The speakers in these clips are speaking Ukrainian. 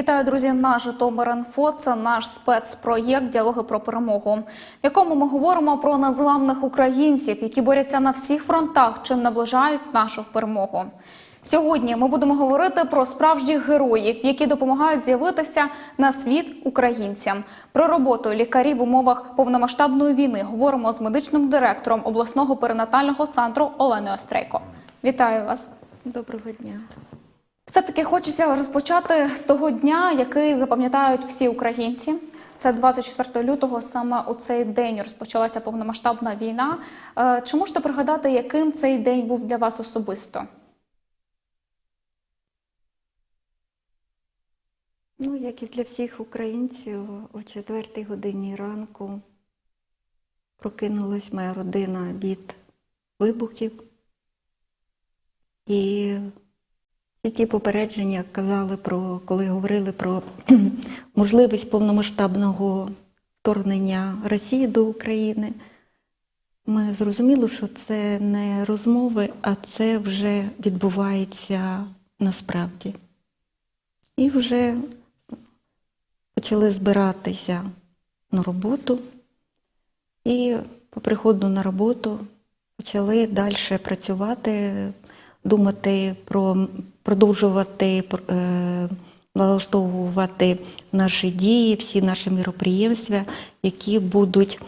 Вітаю, друзі! На Житомир.Інфо – це наш спецпроєкт Діалоги про перемогу, в якому ми говоримо про незламних українців, які борються на всіх фронтах, чим наближають нашу перемогу. Сьогодні ми будемо говорити про справжніх героїв, які допомагають з'явитися на світ українцям. Про роботу лікарів в умовах повномасштабної війни говоримо з медичним директором обласного перинатального центру Оленою Острейко. Вітаю вас! Доброго дня. Все-таки хочеться розпочати з того дня, який запам'ятають всі українці. Це 24 лютого. Саме у цей день розпочалася повномасштабна війна. Е, Чи можете пригадати, яким цей день був для вас особисто? Ну, як і для всіх українців, о четвертій годині ранку прокинулась моя родина від вибухів. І всі ті попередження казали про, коли говорили про можливість повномасштабного вторгнення Росії до України. Ми зрозуміли, що це не розмови, а це вже відбувається насправді. І вже почали збиратися на роботу. І по приходу на роботу почали далі працювати, думати про продовжувати е, налаштовувати наші дії, всі наші міроприємства, які будуть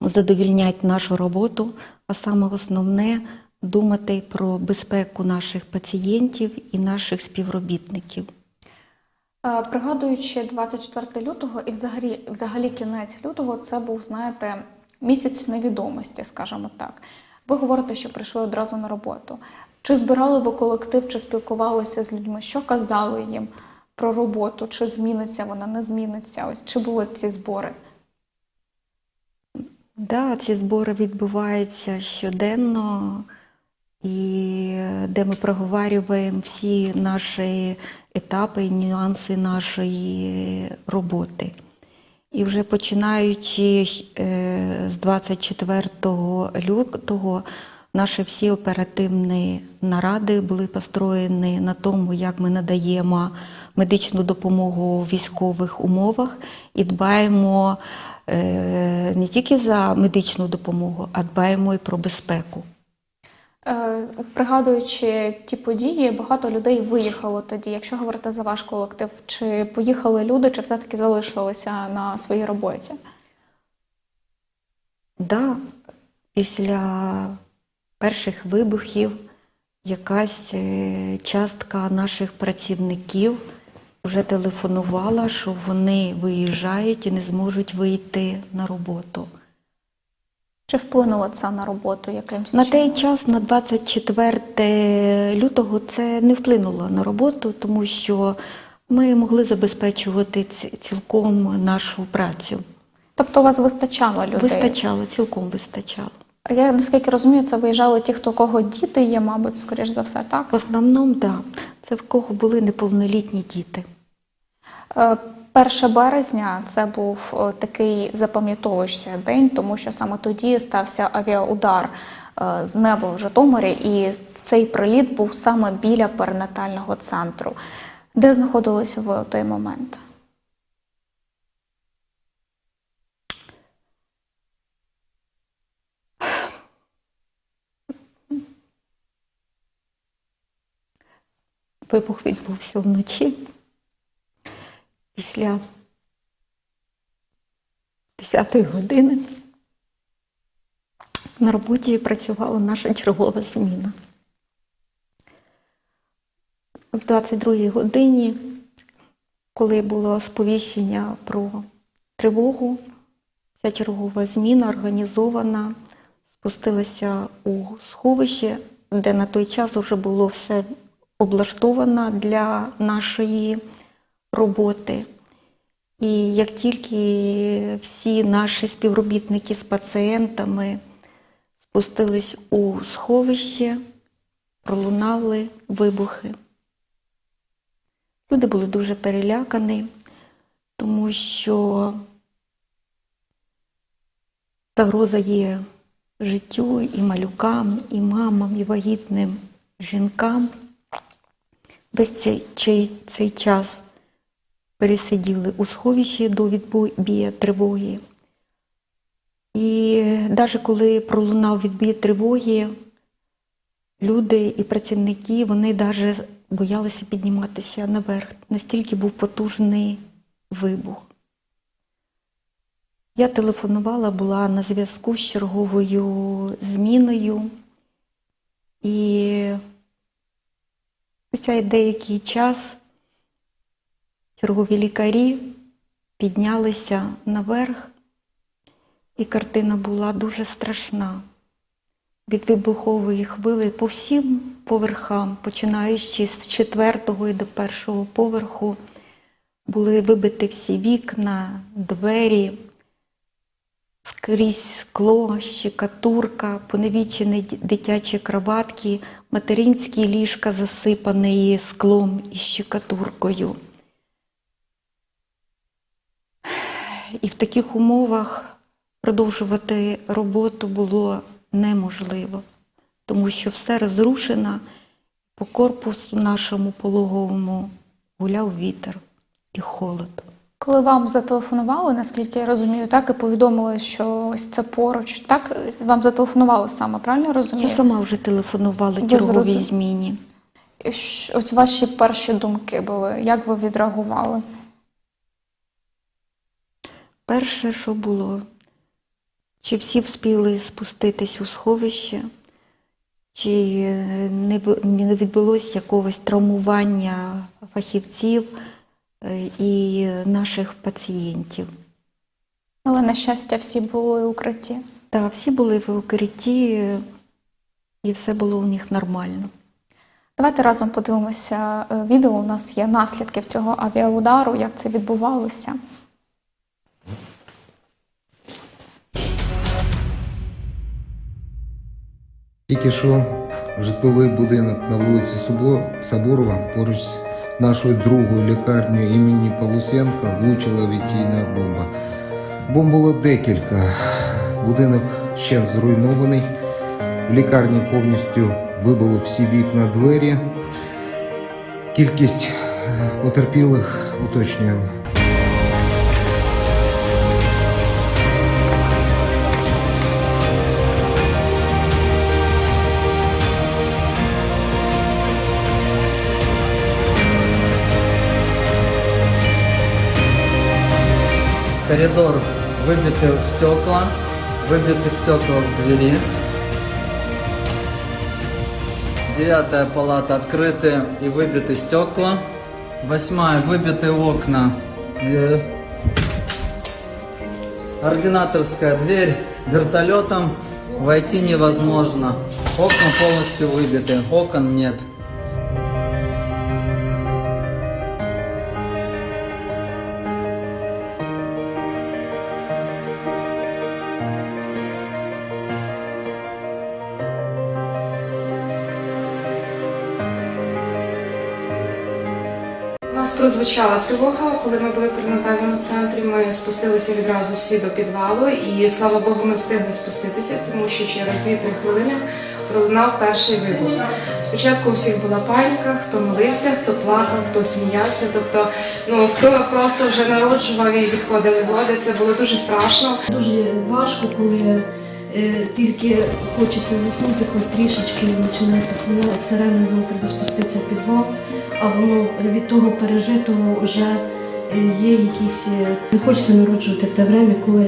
задовільняти нашу роботу, а саме основне думати про безпеку наших пацієнтів і наших співробітників. Е, Пригадуючи 24 лютого і взагалі, взагалі кінець лютого, це був, знаєте, місяць невідомості, скажімо так. Ви говорите, що прийшли одразу на роботу. Чи збирали ви колектив, чи спілкувалися з людьми? Що казали їм про роботу? Чи зміниться вона, не зміниться? Ось чи були ці збори? Да, ці збори відбуваються щоденно, і де ми проговорюємо всі наші етапи нюанси нашої роботи. І вже починаючи е, з 24 лютого, наші всі оперативні наради були построєні на тому, як ми надаємо медичну допомогу у військових умовах і дбаємо е, не тільки за медичну допомогу, а дбаємо і про безпеку. Е, Пригадуючи ті події, багато людей виїхало тоді. Якщо говорити за ваш колектив, чи поїхали люди, чи все-таки залишилися на своїй роботі? Да, після перших вибухів якась е, частка наших працівників вже телефонувала, що вони виїжджають і не зможуть вийти на роботу. Чи вплинуло це на роботу якимось На той час, на 24 лютого, це не вплинуло на роботу, тому що ми могли забезпечувати цілком нашу працю. Тобто у вас вистачало людей? Вистачало, цілком вистачало. Я наскільки розумію, це виїжджали ті, хто у кого діти є, мабуть, скоріш за все, так? В основному, так. Да. Це в кого були неповнолітні діти. Е, 1 березня це був е, такий запам'ятовуючий день, тому що саме тоді стався авіаудар е, з неба в Житомирі, і цей приліт був саме біля перинатального центру. Де знаходилися ви у той момент? Вибух відбувся вночі. Після 10-ї години на роботі працювала наша чергова зміна. В 22-й годині, коли було сповіщення про тривогу, ця чергова зміна організована, спустилася у сховище, де на той час вже було все облаштовано для нашої роботи. І як тільки всі наші співробітники з пацієнтами спустились у сховище, пролунали вибухи. Люди були дуже перелякані, тому що загроза є життю і малюкам, і мамам, і вагітним жінкам. Весь цей, цей, час пересиділи у сховищі до відбія тривоги. І навіть коли пролунав відбій тривоги, люди і працівники вони навіть боялися підніматися наверх. Настільки був потужний вибух. Я телефонувала, була на зв'язку з черговою зміною. І спустя деякий час чергові лікарі піднялися наверх, і картина була дуже страшна. Від вибухової хвили по всім поверхам, починаючи з четвертого і до першого поверху, були вибиті всі вікна, двері, скрізь скло, щекатурка, поневічені дитячі кроватки, материнські ліжка засипані склом і щекатуркою. І в таких умовах продовжувати роботу було неможливо, тому що все розрушено, по корпусу нашому пологовому гуляв вітер і холод. Коли вам зателефонували, наскільки я розумію, так і повідомили, що ось це поруч, так вам зателефонували саме, правильно розумію? Я сама вже телефонувала черговій зміні. Ось ваші перші думки були, як ви відреагували? Перше, що було, чи всі вспіли спуститись у сховище, чи е, не відбулося якогось травмування фахівців е, і наших пацієнтів. Але на щастя, всі були укриті. Та всі були в укритті, і все було у них нормально. Давайте разом подивимося е, відео. У нас є наслідки цього авіаудару, як це відбувалося. Тільки що житловий будинок на вулиці Соборова поруч з нашою другою лікарнею імені Полусенка влучила авіаційна бомба. Бомб було декілька. Будинок ще зруйнований. В лікарні повністю вибило всі вікна двері. Кількість потерпілих уточнюємо. Коридор выбиты стекла, выбиты стекла в двери. Девятая палата открыты и выбиты стекла. Восьмая выбиты окна. Э, Ординаторская дверь вертолетом войти невозможно. Окна полностью выбиты, окон нет. У нас прозвучала тривога. Коли ми були в перинатальному центрі, ми спустилися відразу всі до підвалу, і слава Богу, ми встигли спуститися, тому що через 2-3 хвилини пролунав перший вибух. Спочатку у всіх була паніка, хто молився, хто плакав, хто сміявся. Тобто, ну хто просто вже народжував і відходили води. Це було дуже страшно. Дуже важко, коли е, тільки хочеться заснути, хоч трішечки починається сирена знову треба спуститися в підвал, а воно від того пережитого вже е, є якісь. е, Не хочеться народжувати в те время, коли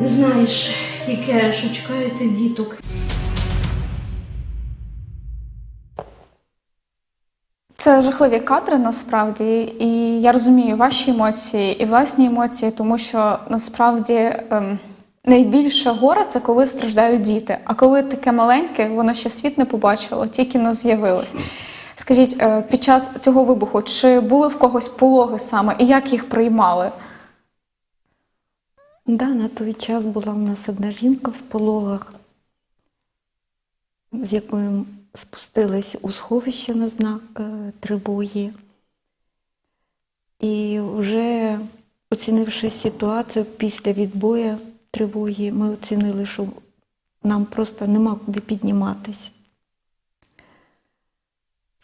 не знаєш, яке, що чекає цих діток. Це жахливі кадри насправді, і я розумію ваші емоції і власні емоції, тому що насправді ем, найбільше горе це коли страждають діти. А коли таке маленьке, воно ще світ не побачило, тільки но з'явилось. Скажіть, е, під час цього вибуху чи були в когось пологи саме і як їх приймали? Да, на той час була в нас одна жінка в пологах, з якою спустились у сховище на знак е, тривоги. І вже оцінивши ситуацію після відбою тривоги, ми оцінили, що нам просто нема куди підніматися.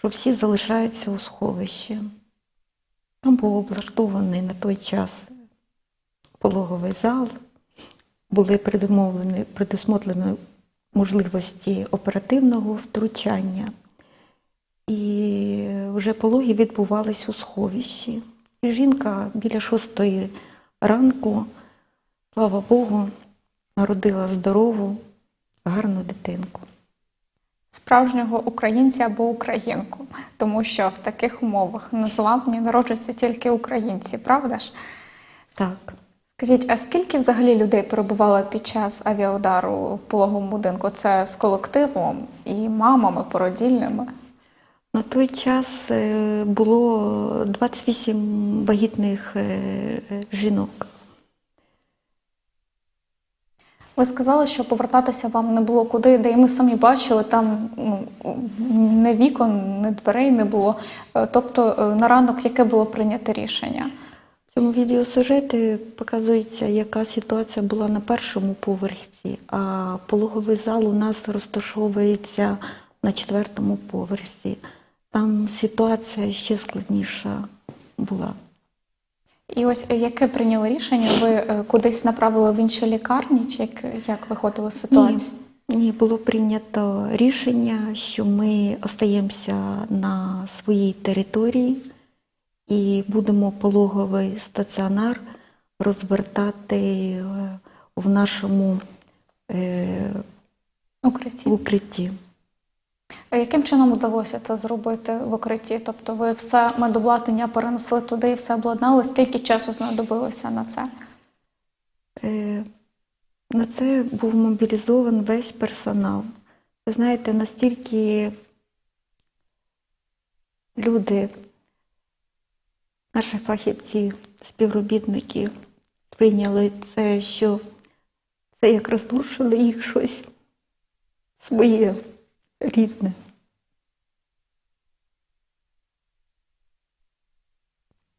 Що всі залишаються у сховищі. Там був облаштований на той час пологовий зал, були предусмотрені можливості оперативного втручання. І вже пологи відбувались у сховищі. І жінка біля шостої ранку, слава Богу, народила здорову, гарну дитинку. Справжнього українця або українку, тому що в таких умовах незламні народжуються тільки українці, правда ж? Так. Скажіть, а скільки взагалі людей перебувало під час авіаудару в пологовому будинку? Це з колективом і мамами породільними? На той час е, було 28 вагітних е, е, жінок. Ви сказали, що повертатися вам не було куди, де і ми самі бачили, там ну, не вікон, не дверей не було. Е, Тобто е, на ранок яке було прийнято рішення? В цьому відеосюжеті показується, яка ситуація була на першому поверсі, а пологовий зал у нас розташовується на четвертому поверсі. Там ситуація ще складніша була. І ось е, яке прийняли рішення? Ви е, кудись направили в інші лікарні, чи як, як виходили з ситуації? Ні, було прийнято рішення, що ми остаємося на своїй території і будемо пологовий стаціонар розвертати е, в нашому е, Укритті. укритті. А яким чином вдалося це зробити в укритті? Тобто ви все медобладнання перенесли туди і все обладнали? Скільки часу знадобилося на це? Е, На це був мобілізований весь персонал. Ви знаєте, настільки люди, наші фахівці, співробітники сприйняли це, що це як розрушили їх щось своє рідне.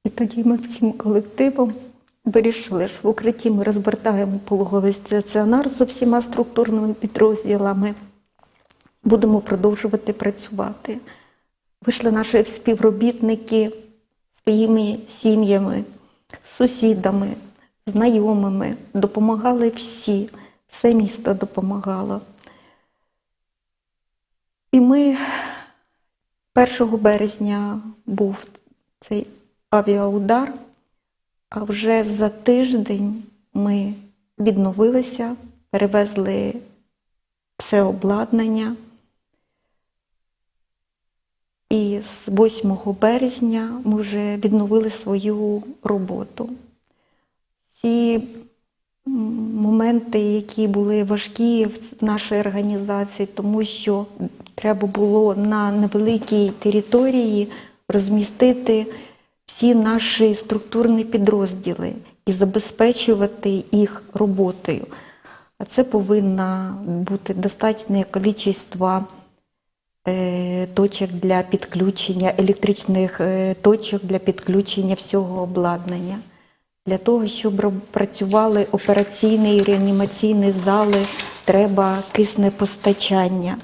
І тоді ми всім колективом вирішили, що в укритті ми розвертаємо пологовий стаціонар з всіма структурними підрозділами. Будемо продовжувати працювати. Вийшли наші співробітники своїми сім'ями, сусідами, знайомими, допомагали всі, все місто допомагало. І ми 1 березня був цей авіаудар, а вже за тиждень ми відновилися, перевезли все обладнання. І з 8 березня ми вже відновили свою роботу. Ці моменти, які були важкі в нашій організації, тому що треба було на невеликій території розмістити всі наші структурні підрозділи і забезпечувати їх роботою. А це повинна бути достатнє кількість е, точок для підключення, електричних е, точок для підключення всього обладнання. Для того, щоб працювали операційні і реанімаційні зали, треба кисне постачання.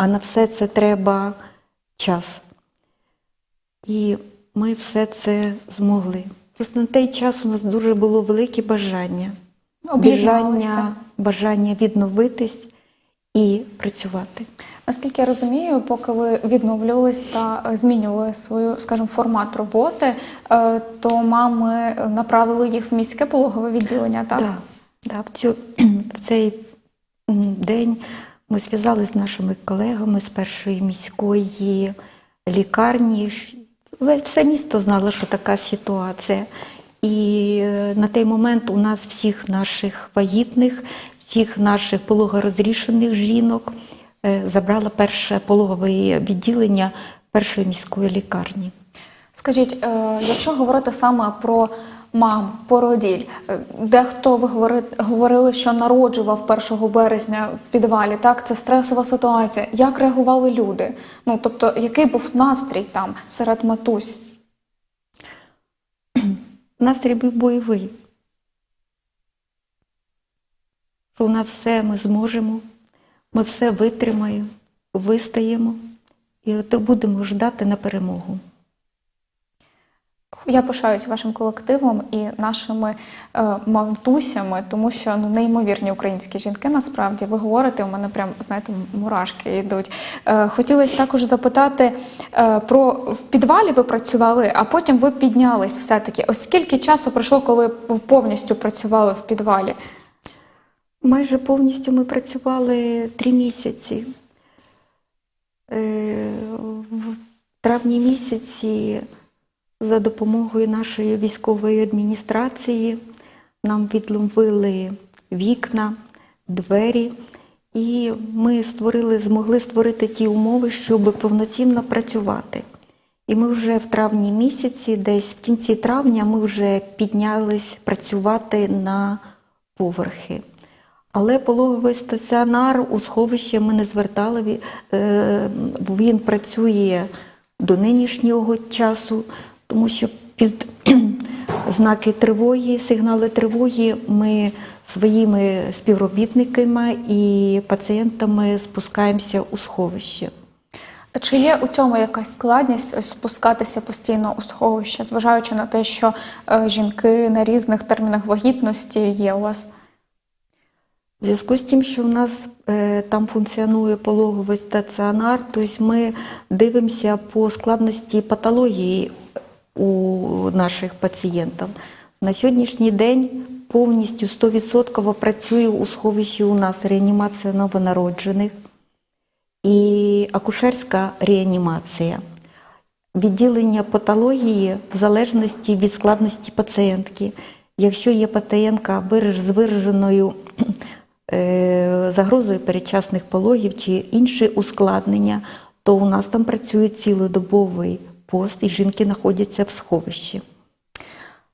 А на все це треба час. І ми все це змогли. Просто на той час у нас дуже було велике бажання. Бажання, бажання відновитись і працювати. Наскільки я розумію, поки ви відновлювались та змінювали свою, скажімо, формат роботи, е, то мами направили їх в міське пологове відділення, так? Да, да, в, цю, в цей день ми зв'язалися з нашими колегами з першої міської лікарні. Все місто знало, що така ситуація. І е, на той момент у нас всіх наших вагітних, всіх наших пологорозрішених жінок е, забрало перше пологове відділення першої міської лікарні. Скажіть, е, якщо говорити саме про мам, породіль, е, дехто говорили, що народжував 1 березня в підвалі, так? Це стресова ситуація. Як реагували люди? Ну, тобто, який був настрій там серед матусь? Настрій був бойовий. Що на все ми зможемо, ми все витримаємо, вистоїмо і будемо ждати на перемогу. Я пишаюсь вашим колективом і нашими е, мамтусями, тому що ну неймовірні українські жінки. Насправді ви говорите, у мене прям знаєте, мурашки йдуть. Е, хотілося також запитати е, про в підвалі ви працювали, а потім ви піднялись все-таки. Ось скільки часу пройшло, коли ви повністю працювали в підвалі? Майже повністю ми працювали три місяці. Е, В травні місяці за допомогою нашої військової адміністрації нам відломили вікна, двері, і ми створили, змогли створити ті умови, щоб повноцінно працювати. І ми вже в травні місяці, десь в кінці травня, ми вже піднялись працювати на поверхи. Але пологовий стаціонар у сховище ми не звертали. Е, Він працює до нинішнього часу, тому що під знаки тривоги, сигнали тривоги ми своїми співробітниками і пацієнтами спускаємося у сховище. Чи є у цьому якась складність ось спускатися постійно у сховище, зважаючи на те, що е, жінки на різних термінах вагітності є у вас? В зв'язку з тим, що в нас е, там функціонує пологовий стаціонар, тобто ми дивимося по складності патології у наших пацієнтів. На сьогоднішній день повністю 100% працює у сховищі у нас реанімація новонароджених і акушерська реанімація. Відділення патології в залежності від складності пацієнтки. Якщо є пацієнтка з вираженою е, загрозою передчасних пологів чи інші ускладнення, то у нас там працює цілодобовий пост, і жінки знаходяться в сховищі.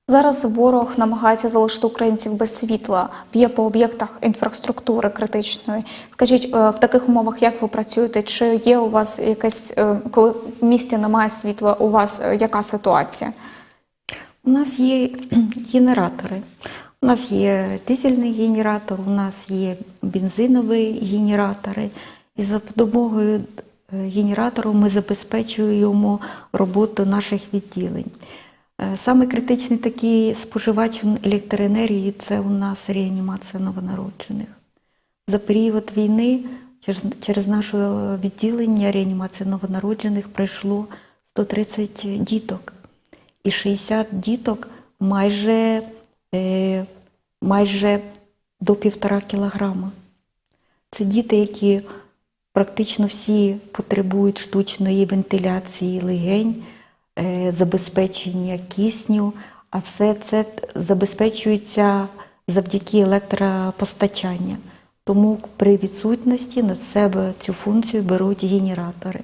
Зараз ворог намагається залишити українців без світла, б'є по об'єктах інфраструктури критичної. Скажіть, е, в таких умовах як ви працюєте? Чи є у вас якесь, е, коли в місті немає світла, у вас е, яка ситуація? У нас є генератори. У нас є дизельний генератор, у нас є бензинові генератори. І за допомогою е, генератору ми забезпечуємо роботу наших відділень. Е, Саме критичний такий споживач електроенергії це у нас реанімація новонароджених. За період війни через, через наше відділення реанімації новонароджених пройшло 130 діток. І 60 діток майже, е, майже до півтора кілограма. Це діти, які практично всі потребують штучної вентиляції легень, е, забезпечення кисню, а все це забезпечується завдяки електропостачанню. Тому при відсутності на себе цю функцію беруть генератори.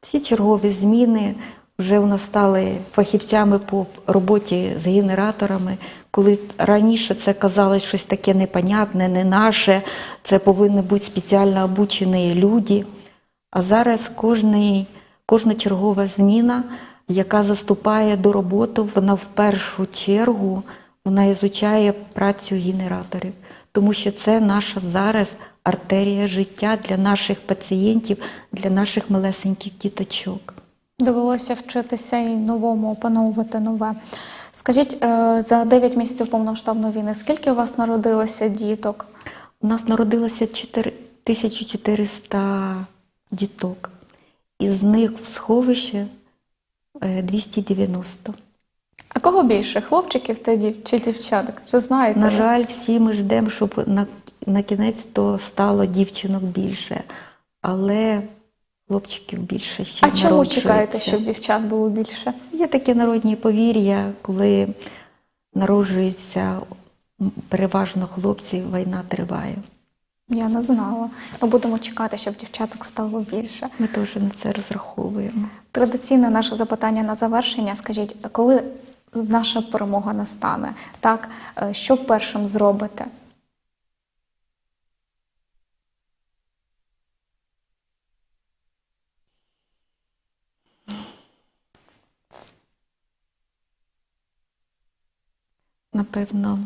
Всі чергові зміни вже у нас стали фахівцями по роботі з генераторами. Коли раніше це казалось щось таке непонятне, не наше, це повинні бути спеціально обучені люди. А зараз кожний, кожна чергова зміна, яка заступає до роботи, вона в першу чергу вона ізучає працю генераторів, тому що це наша зараз артерія життя для наших пацієнтів, для наших малесеньких діточок. Довелося вчитися і новому опановувати нове. Скажіть, е, за 9 місяців повномасштабної війни, скільки у вас народилося діток? У нас народилося 4 1400 діток, із них в сховище е, 290. А кого більше? Хлопчиків та дів... чи дівчаток? Чи знаєте? На жаль, всі ми ждемо, щоб на, на кінець то стало дівчинок більше, але хлопчиків більше ще А чому чекаєте, щоб дівчат було більше? Є таке народні повір'я, коли народжуються переважно хлопці, війна триває. Я не знала. Ми будемо чекати, щоб дівчаток стало більше. Ми теж на це розраховуємо. Традиційне наше запитання на завершення. Скажіть, коли наша перемога настане, так е, що першим зробите? Напевно,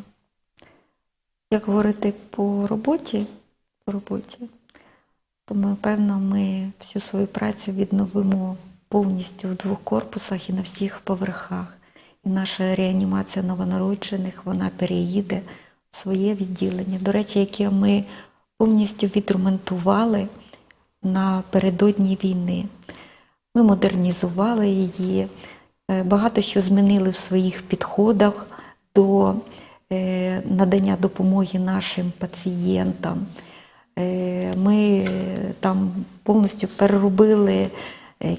як говорити по роботі, по роботі, то ми, певно, ми всю свою працю відновимо повністю в двох корпусах і на всіх поверхах. І наша реанімація новонароджених вона переїде в своє відділення. До речі, яке ми повністю відремонтували напередодні війни. Ми модернізували її, е, багато що змінили в своїх підходах до е, надання допомоги нашим пацієнтам. Е, Ми е, там повністю переробили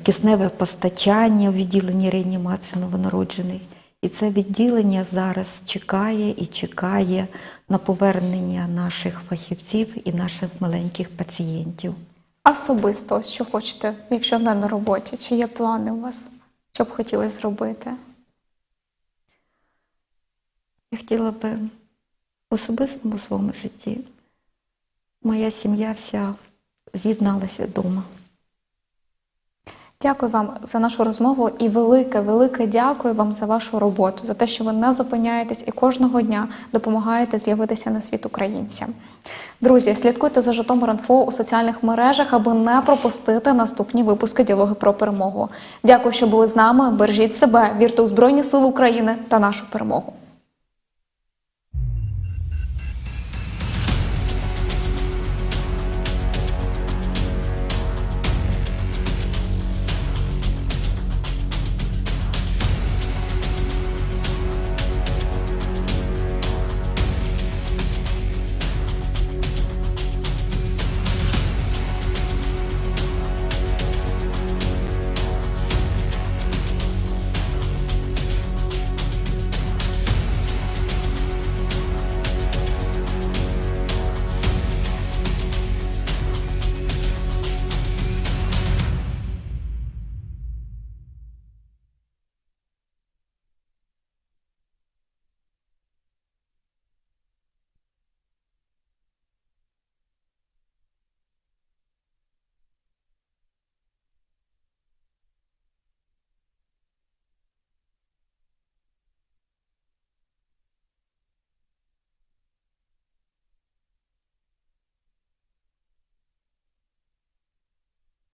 кисневе постачання у відділенні реанімації новонароджених. І це відділення зараз чекає і чекає на повернення наших фахівців і наших маленьких пацієнтів. Особисто, що хочете, якщо не на роботі, чи є плани у вас, що б хотілося зробити? Я хотіла би в особистому своєму житті. Моя сім'я вся з'єдналася вдома. Дякую вам за нашу розмову і велике, велике дякую вам за вашу роботу, за те, що ви не зупиняєтесь і кожного дня допомагаєте з'явитися на світ українцям. Друзі, слідкуйте за Житомир.Інфо у соціальних мережах, аби не пропустити наступні випуски діалоги про перемогу. Дякую, що були з нами. Бережіть себе, вірте у Збройні Сили України та нашу перемогу.